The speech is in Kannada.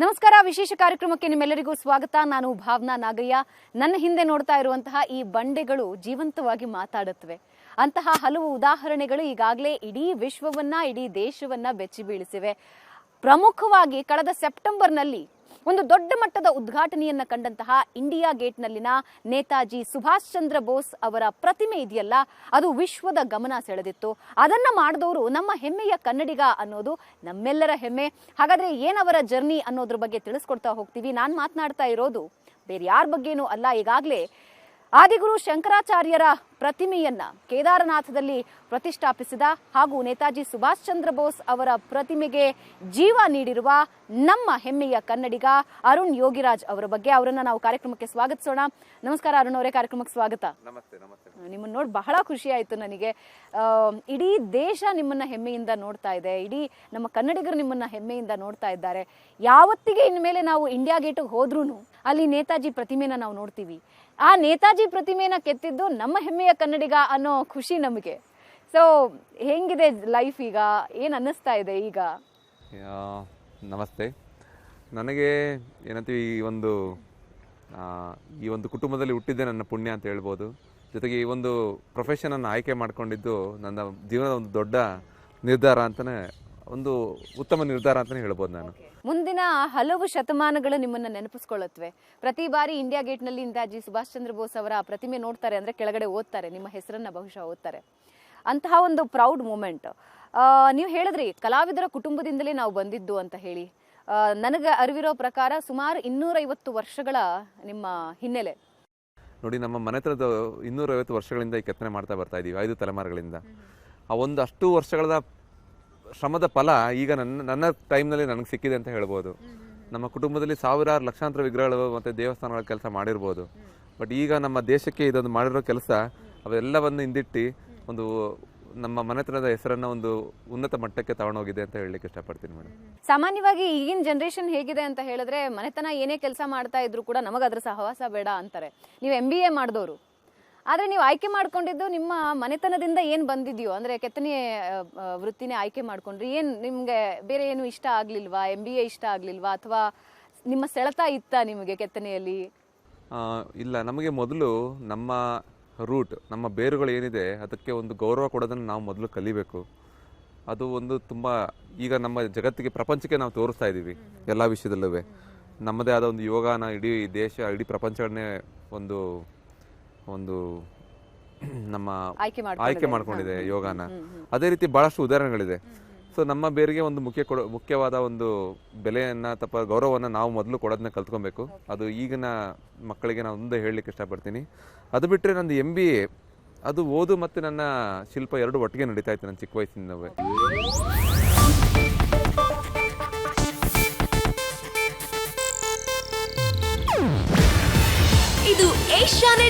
ನಮಸ್ಕಾರ. ವಿಶೇಷ ಕಾರ್ಯಕ್ರಮಕ್ಕೆ ನಿಮ್ಮೆಲ್ಲರಿಗೂ ಸ್ವಾಗತ. ನಾನು ಭಾವನಾ ನಾಗಯ್ಯ. ನನ್ನ ಹಿಂದೆ ನೋಡ್ತಾ ಇರುವಂತಹ ಈ ಬಂಡೆಗಳು ಜೀವಂತವಾಗಿ ಮಾತಾಡುತ್ತವೆ. ಅಂತಹ ಹಲವು ಉದಾಹರಣೆಗಳು ಈಗಾಗಲೇ ಇಡೀ ವಿಶ್ವವನ್ನ, ಇಡೀ ದೇಶವನ್ನ ಬೆಚ್ಚಿ ಬೀಳಿಸಿವೆ ಪ್ರಮುಖವಾಗಿ ಕಳೆದ ಸೆಪ್ಟೆಂಬರ್ನಲ್ಲಿ ಒಂದು ದೊಡ್ಡ ಮಟ್ಟದ ಉದ್ಘಾಟನೆಯನ್ನ ಕಂಡಂತಹ ಇಂಡಿಯಾ ಗೇಟ್ನಲ್ಲಿನ ನೇತಾಜಿ ಸುಭಾಷ್ ಚಂದ್ರ ಬೋಸ್ ಅವರ ಪ್ರತಿಮೆ ಇದೆಯಲ್ಲ, ಅದು ವಿಶ್ವದ ಗಮನ ಸೆಳೆದಿತ್ತು. ಅದನ್ನ ಮಾಡಿದವರು ನಮ್ಮ ಹೆಮ್ಮೆಯ ಕನ್ನಡಿಗ ಅನ್ನೋದು ನಮ್ಮೆಲ್ಲರ ಹೆಮ್ಮೆ. ಹಾಗಾದ್ರೆ ಏನವರ ಜರ್ನಿ ಅನ್ನೋದ್ರ ಬಗ್ಗೆ ತಿಳಿಸ್ಕೊಡ್ತಾ ಹೋಗ್ತೀವಿ. ನಾನು ಮಾತನಾಡ್ತಾ ಇರೋದು ಬೇರೆ ಯಾರ ಬಗ್ಗೆನೂ ಅಲ್ಲ, ಈಗಾಗಲೇ ಆದಿಗುರು ಶಂಕರಾಚಾರ್ಯರ ಪ್ರತಿಮೆಯನ್ನ ಕೇದಾರನಾಥದಲ್ಲಿ ಪ್ರತಿಷ್ಠಾಪಿಸಿದ ಹಾಗೂ ನೇತಾಜಿ ಸುಭಾಷ್ ಚಂದ್ರ ಬೋಸ್ ಅವರ ಪ್ರತಿಮೆಗೆ ಜೀವ ನೀಡಿರುವ ನಮ್ಮ ಹೆಮ್ಮೆಯ ಕನ್ನಡಿಗ ಅರುಣ್ ಯೋಗಿರಾಜ್ ಅವರ ಬಗ್ಗೆ ಅವರನ್ನ ನಾವು ಕಾರ್ಯಕ್ರಮಕ್ಕೆ ಸ್ವಾಗತಿಸೋಣ. ನಮಸ್ಕಾರ ಅರುಣ್ ಅವರೇ ಕಾರ್ಯಕ್ರಮಕ್ಕೆ ಸ್ವಾಗತ. ನಮಸ್ತೆ ನಮಸ್ತೆ. ನಿಮ್ಮನ್ನ ನೋಡಿ ಬಹಳ ಖುಷಿ ಆಯ್ತು ನನಗೆ. ಇಡೀ ದೇಶ ನಿಮ್ಮನ್ನ ಹೆಮ್ಮೆಯಿಂದ ನೋಡ್ತಾ ಇದೆ. ಇಡೀ ನಮ್ಮ ಕನ್ನಡಿಗರು ನಿಮ್ಮನ್ನ ಹೆಮ್ಮೆಯಿಂದ ನೋಡ್ತಾ ಇದ್ದಾರೆ. ಯಾವತ್ತಿಗೆ ಇನ್ಮೇಲೆ ನಾವು ಇಂಡಿಯಾ ಗೇಟ್ಗೆ ಹೋದ್ರೂ ಅಲ್ಲಿ ನೇತಾಜಿ ಪ್ರತಿಮೆನ ನಾವು ನೋಡ್ತೀವಿ. ಆ ನೇತಾಜಿ ಪ್ರತಿಮೆನ ಕೆತ್ತಿದ್ದು ನಮ್ಮ ಹೆಮ್ಮೆಯ ಕನ್ನಡಿಗ ಅನ್ನೋ ಖುಷಿ ನಮಗೆ. ಸೊ ಹೆಂಗಿದೆ ಲೈಫ್ ಈಗ? ಏನು ಅನ್ನಿಸ್ತಾ ಇದೆ ಈಗ? ನಮಸ್ತೆ. ನನಗೆ ಏನಂತೀವಿ ಈ ಒಂದು ಈ ಒಂದು ಕುಟುಂಬದಲ್ಲಿ ಹುಟ್ಟಿದ್ದೆ ನನ್ನ ಪುಣ್ಯ ಅಂತ ಹೇಳ್ಬೋದು. ಜೊತೆಗೆ ಈ ಒಂದು ಪ್ರೊಫೆಷನನ್ನು ಆಯ್ಕೆ ಮಾಡಿಕೊಂಡಿದ್ದು ನನ್ನ ಜೀವನದ ಒಂದು ದೊಡ್ಡ ನಿರ್ಧಾರ ಅಂತಲೇ ಒಂದು ಉತ್ತಮ ನಿರ್ಧಾರ ಅಂತಲೇ ಹೇಳ್ಬೋದು ನಾನು. ಮುಂದಿನ ಹಲವು ಶತಮಾನಗಳು ನಿಮ್ಮನ್ನ ನೆನಪಿಸ್ಕೊಳ್ಳುತ್ತವೆ. ಪ್ರತಿ ಬಾರಿ ಇಂಡಿಯಾ ಗೇಟ್ನಲ್ಲಿ ನೇತಾಜಿ ಸುಭಾಷ್ ಚಂದ್ರ ಬೋಸ್ ಅವರ ಪ್ರತಿಮೆ ನೋಡ್ತಾರೆ ಅಂದ್ರೆ ಕೆಳಗಡೆ ಓದ್ತಾರೆ, ನಿಮ್ಮ ಹೆಸರನ್ನ ಬಹುಶಃ ಓದ್ತಾರೆ. ಅಂತಹ ಒಂದು ಪ್ರೌಡ್ ಮೂಮೆಂಟ್ ನೀವು ಹೇಳಿದ್ರಿ, ಕಲಾವಿದರ ಕುಟುಂಬದಿಂದಲೇ ನಾವು ಬಂದಿದ್ದು ಅಂತ ಹೇಳಿ. ನನಗೆ ಅರಿವಿರೋ ಪ್ರಕಾರ ಸುಮಾರು ಇನ್ನೂರೈವತ್ತು ವರ್ಷಗಳ ನಿಮ್ಮ ಹಿನ್ನೆಲೆ. ನೋಡಿ, ನಮ್ಮ ಮನೆತನದ ಇನ್ನೂರೈವತ್ತು ವರ್ಷಗಳಿಂದ ಈ ಕೆತ್ತನೆ ಮಾಡ್ತಾ ಬರ್ತಾ ಇದ್ದೀವಿ ಐದು ತಲೆಮಾರುಗಳಿಂದ. ಆ ಒಂದು ಅಷ್ಟು ವರ್ಷಗಳ ಶ್ರಮದ ಫಲ ಈಗ ನನ್ನ ನನ್ನ ಟೈಮ್ನಲ್ಲಿ ನನಗೆ ಸಿಕ್ಕಿದೆ ಅಂತ ಹೇಳ್ಬೋದು. ನಮ್ಮ ಕುಟುಂಬದಲ್ಲಿ ಸಾವಿರಾರು ಲಕ್ಷಾಂತರ ವಿಗ್ರಹಗಳು ಮತ್ತು ದೇವಸ್ಥಾನಗಳ ಕೆಲಸ ಮಾಡಿರ್ಬೋದು. ಬಟ್ ಈಗ ನಮ್ಮ ದೇಶಕ್ಕೆ ಇದೊಂದು ಮಾಡಿರೋ ಕೆಲಸ ಅವೆಲ್ಲವನ್ನು ಹಿಂದಿಟ್ಟು ಒಂದು ನಮ್ಮ ಮನೆತನದ ಹೆಸರನ್ನ ಒಂದು ಉನ್ನತ ಮಟ್ಟಕ್ಕೆ ತಗೊಂಡೋಗಿದೆ ಅಂತ ಹೇಳಲಿಕ್ಕೆ ಇಷ್ಟಪಡ್ತೀನಿ ಮೇಡಮ್. ಸಾಮಾನ್ಯವಾಗಿ ಈಗಿನ ಜನರೇಷನ್ ಹೇಗಿದೆ ಅಂತ ಹೇಳಿದ್ರೆ ಮನೆತನ ಏನೇ ಕೆಲಸ ಮಾಡ್ತಾ ಇದ್ರು ಕೂಡ ನಮಗೆ ಅದ್ರ ಸಹವಾಸ ಬೇಡ ಅಂತಾರೆ. ನೀವು ಎಂ ಬಿ ಎ ಮಾಡಿದವರು ಆದ್ರೆ ನೀವು ಆಯ್ಕೆ ಮಾಡ್ಕೊಂಡಿದ್ದು ನಿಮ್ಮ ಮನೆತನದಿಂದ ಏನು ಬಂದಿದೆಯೋ? ಅಂದ್ರೆ ಕೆತ್ತನೆ ವೃತ್ತಿನೇ ಆಯ್ಕೆ ಮಾಡ್ಕೊಂಡ್ರಿ. ಏನು ನಿಮಗೆ ಬೇರೆ ಏನು ಇಷ್ಟ ಆಗಲಿಲ್ವಾ? ಎಂ ಬಿ ಎ ಇಷ್ಟ ಆಗಲಿಲ್ವಾ? ಅಥವಾ ನಿಮ್ಮ ಸೆಳೆತ ಇತ್ತ ನಿಮಗೆ ಕೆತ್ತನೆಯಲ್ಲಿ? ಇಲ್ಲ. ನಮಗೆ ಮೊದಲು ನಮ್ಮ ರೂಟ್, ನಮ್ಮ ಬೇರುಗಳು ಏನಿದೆ, ಅದಕ್ಕೆ ಒಂದು ಗೌರವ ಕೊಡೋದನ್ನು ನಾವು ಮೊದಲು ಕಲಿಬೇಕು. ಅದು ಒಂದು ತುಂಬ, ಈಗ ನಮ್ಮ ಜಗತ್ತಿಗೆ, ಪ್ರಪಂಚಕ್ಕೆ ನಾವು ತೋರಿಸ್ತಾ ಇದ್ದೀವಿ, ಎಲ್ಲ ವಿಷಯದಲ್ಲೂ ನಮ್ಮದೇ ಆದ ಒಂದು ಯೋಗಾನ ಇಡೀ ದೇಶ, ಇಡೀ ಪ್ರಪಂಚಗಳನ್ನೇ ಒಂದು ಒಂದು ನಮ್ಮ ಆಯ್ಕೆ ಆಯ್ಕೆ ಮಾಡ್ಕೊಂಡಿದೆ. ಯೋಗಾನ. ಅದೇ ರೀತಿ ಬಹಳಷ್ಟು ಉದಾಹರಣೆಗಳಿದೆ. ಸೊ ನಮ್ಮ ಬೇರಿಗೆ ಒಂದು ಮುಖ್ಯ ಕೊಡ ಮುಖ್ಯವಾದ ಒಂದು ಬೆಲೆಯನ್ನ ತಪ್ಪ ಗೌರವನ್ನ ನಾವು ಮೊದಲು ಕೊಡೋದನ್ನ ಕಲ್ತ್ಕೊಬೇಕು. ಅದು ಈಗಿನ ಮಕ್ಕಳಿಗೆ ನಾನು ಒಂದೇ ಹೇಳಲಿಕ್ಕೆ ಇಷ್ಟಪಡ್ತೀನಿ. ಅದು ಬಿಟ್ಟರೆ ನಂದು ಎಂ ಬಿ ಎ ಅದು ಓದು ಮತ್ತು ನನ್ನ ಶಿಲ್ಪ ಎರಡು ಒಟ್ಟಿಗೆ ನಡೀತಾ ಇತ್ತು ನನ್ನ ಚಿಕ್ಕ ವಯಸ್ಸಿನವೇ ಇದು ಏಷ್ಯಾನೆಟ್